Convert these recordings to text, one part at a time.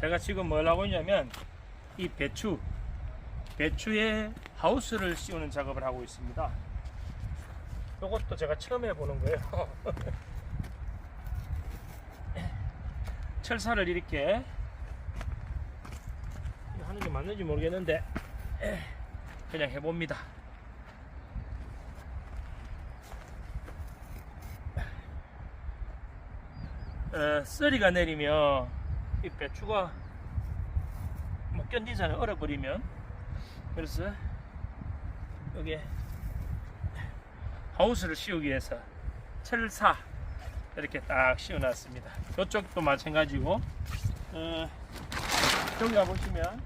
제가 지금 뭘 하고 있냐면 이 배추 배추에 하우스를 씌우는 작업을 하고 있습니다. 이것도 제가 처음 해보는 거예요. 철사를 이렇게 하는 게 맞는지 모르겠는데 그냥 해봅니다. 어, 쓰리가 내리면 이 배추가 못 견디잖아요. 얼어버리면. 그래서 여기에 하우스를 씌우기 위해서 철사 이렇게 딱 씌워놨습니다. 이쪽도 마찬가지고 어, 여기 가보시면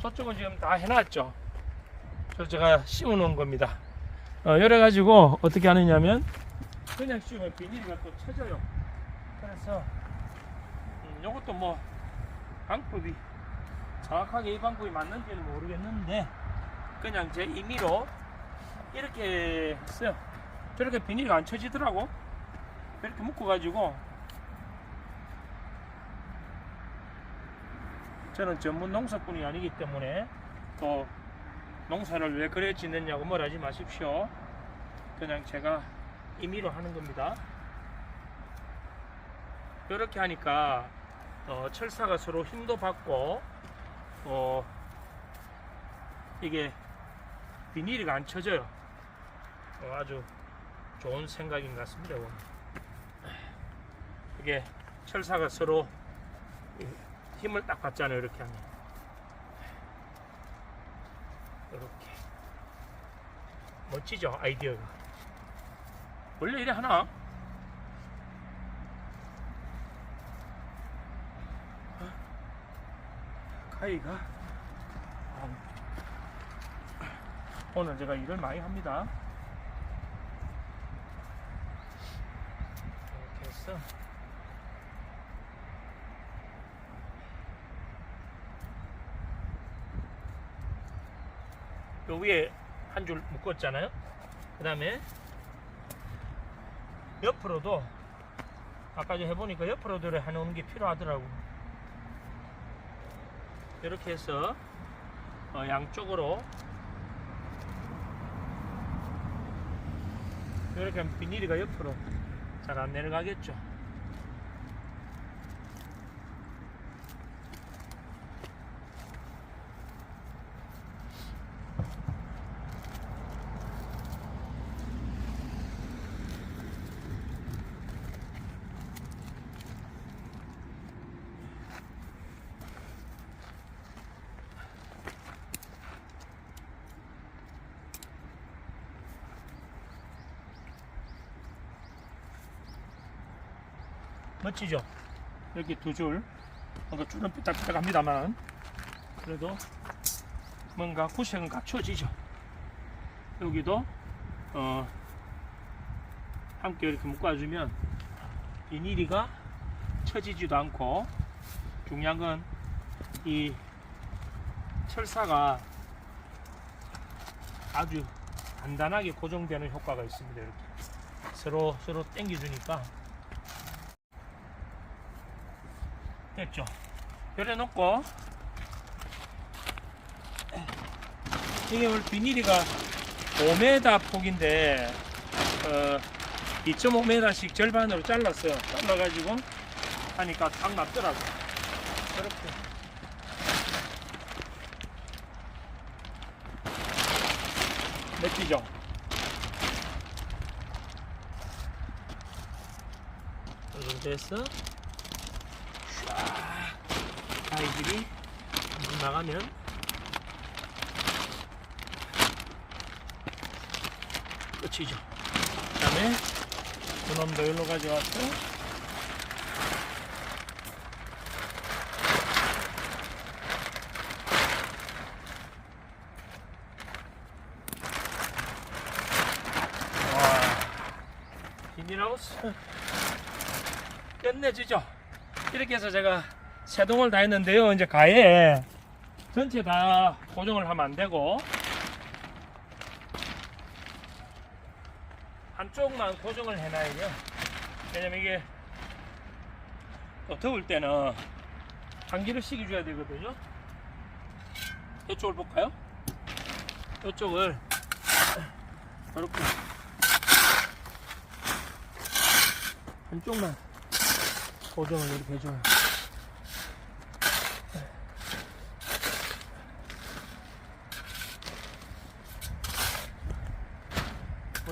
저쪽은 지금 다 해놨죠. 저 제가 씌워 놓은 겁니다. 어, 이래 가지고 어떻게 하느냐면 그냥 씌우면 비닐이가 또 쳐져요. 그래서 음, 요것도 뭐 방법이 정확하게 이 방법이 맞는지는 모르겠는데 그냥 제 임의로 이렇게 했어요. 저렇게 비닐이 안 쳐지더라고. 이렇게 묶어 가지고 저는 전문 농사꾼이 아니기 때문에 또 농사를 왜 그래 짓느냐고 말하지 마십시오. 그냥 제가 임의로 하는 겁니다. 이렇게 하니까 어, 철사가 서로 힘도 받고 어, 이게 비닐이가 안 쳐져요. 어, 아주 좋은 생각인 것 같습니다. 이건. 이게 철사가 서로 힘을 딱 받잖아요. 이렇게 하면 이렇게 멋지죠 아이디어가. 원래 이래 하나? 가이가 아, 오늘 제가 일을 많이 합니다. 이렇게 해서 요 위에 한 줄 묶었잖아요. 그 다음에 옆으로도 아까 전 해보니까 옆으로도 해놓는 게 필요하더라고. 이렇게 해서 어, 양쪽으로 이렇게 하면 비닐이가 옆으로 잘 안 내려가겠죠. 멋지죠? 이렇게 두 줄. 뭔가 줄은 삐딱삐딱 합니다만 그래도 뭔가 구색은 갖춰지죠. 여기도 어 함께 이렇게 묶어주면 비닐이가 처지지도 않고 중요한 건 이 철사가 아주 간단하게 고정되는 효과가 있습니다. 이렇게 서로 서로 당겨주니까 됐죠. 열어 놓고 이게 원래 비닐이가 5m 폭인데 어, 2.5m씩 절반으로 잘랐어요. 잘라가지고 하니까 딱 맞더라고. 이렇게. 멋지죠? 이 정도 해서 아이들이 나가면 끝이죠. 그 다음에 그놈도 와 비닐하우스 끝내주죠. 이렇게 해서 제가 세동을 다 했는데요. 이제 가에 전체 다 고정을 하면 안 되고 한쪽만 고정을 해놔야죠. 왜냐면 이게 또 더울 때는 환기를 시켜줘야 되거든요. 이쪽을 볼까요? 이쪽을 이렇게 한쪽만 고정을 이렇게 해줘요.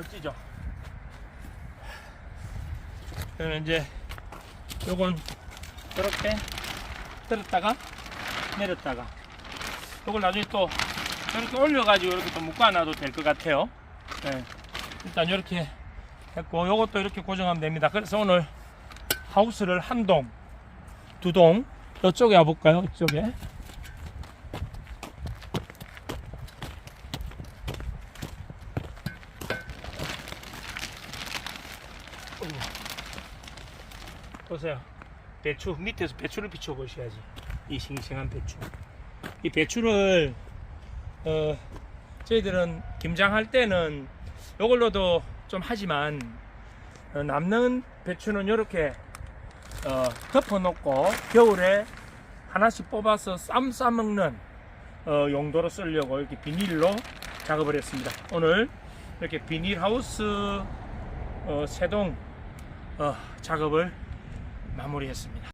멋지죠? 그러면 이제 요건 이렇게 들었다가 내렸다가 요걸 나중에 또 이렇게 올려가지고 이렇게 또 묶어놔도 될 것 같아요. 네. 일단 이렇게 했고 요것도 이렇게 고정하면 됩니다. 그래서 오늘 하우스를 한 동, 두 동, 이쪽에 와볼까요? 이쪽에. 보세요. 배추 밑에서 배추를 비춰 보셔야지. 이 싱싱한 배추. 이 배추를 어 저희들은 김장할 때는 이걸로도 좀 하지만 어, 남는 배추는 이렇게 어, 덮어놓고 겨울에 하나씩 뽑아서 쌈 싸먹는 어, 용도로 쓰려고 이렇게 비닐로 작업을 했습니다. 오늘 이렇게 비닐하우스 어, 세동 어, 작업을 마무리했습니다.